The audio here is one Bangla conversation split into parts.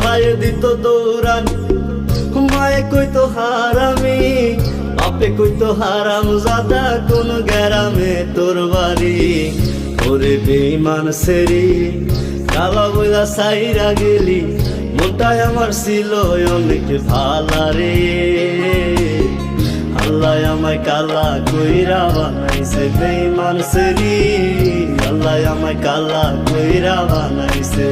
ভাই দিত দৌড়ানি। মায়ে কইতো হারামি, বাপে কইতো হারাম জাদা, কোন গ্যারামে তোর বাড়ি। ওরে বেইমান সেরি, কালা বইলা সাইরা গেলি মনটাই আমার ছিল অনেক ভালা রে। আল্লাহ আমায় কালা কইরা বানাইছে বেইমান সেরি, আল্লাহ আমায় কালা কইরা বানাইছে।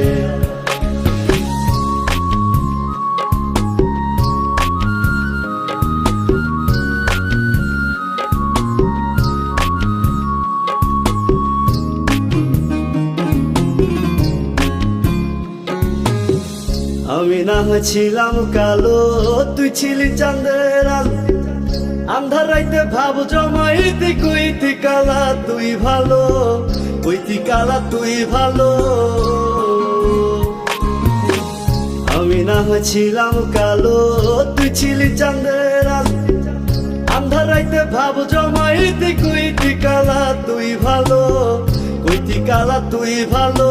না হয়েছিলাম কালো, তুই ছিলি চাঁদের আন্ধার রাইতে ভাব জমাইতি কইতি কালা তুই ভালো কইতি কালা তুই ভালো। আমি না হয়েছিলাম কালো, তুই ছিলি চাঁদের আন্ধার রাইতে ভাব জমাইতি কইতি কালা তুই ভালো কইতি কালা তুই ভালো।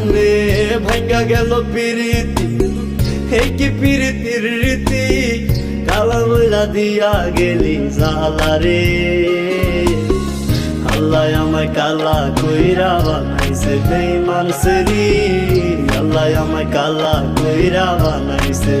কেমনে ভাঙ্গা গেল পিরিতি। এই কি পিরিতির রীতি? কালা দিয়া গেলি জালা রে আল্লাহ আমায় কালা কইরা বানাইছে বেইমান সেরি আল্লাহ আমায় কালা কইরা বানাইছে।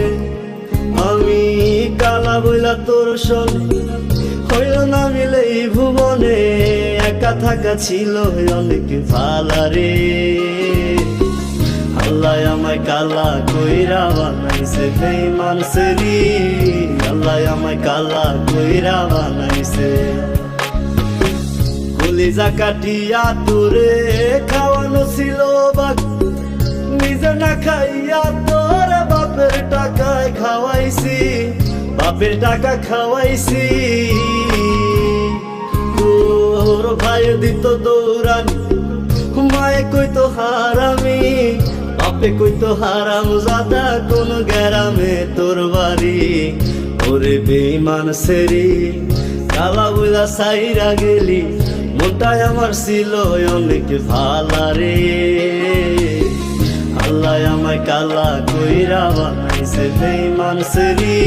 বইলা তোর শোনে হইল না মিলে ভুবনে, একা থাকা ছিল অনেক ভালা আল্লাহ আমায় কালা কইরা বানাইছে বেইমান সেরি। আল্লাহ আমায় কালা কইরা বানাইছে। কলিজা কাটিয়া তোরে খাওয়ানো ছিল বাকি নিজে না খাইয়া তোর বাপের টাকায় খাওয়াইছি। বাপের টাকা খাওয়াইছি। তোর ভাই দিত দৌড়ানি, মায়ে কইতো হারামি, বাপে কইতো হারাম জাদা, কোন গ্যারামে তোর বাড়ি। ওরে বেইমান সেরি কালা বুলা সাইরা গেলি মনটাই আমার ছিল অনেক ভালা রে। আল্লাহ আমায় কালা কইরা বানাইছে বেইমান সেরি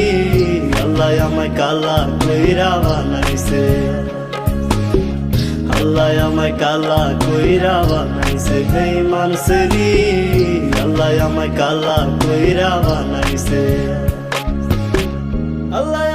আল্লাহ আমায় কালা কইরা বানাইছে। আল্লাহ আমায় কালা কইরা বানাইছে। বেইমান সেরি আল্লাহ আমায় কালা কইরা বানাইছে। আল্লাহ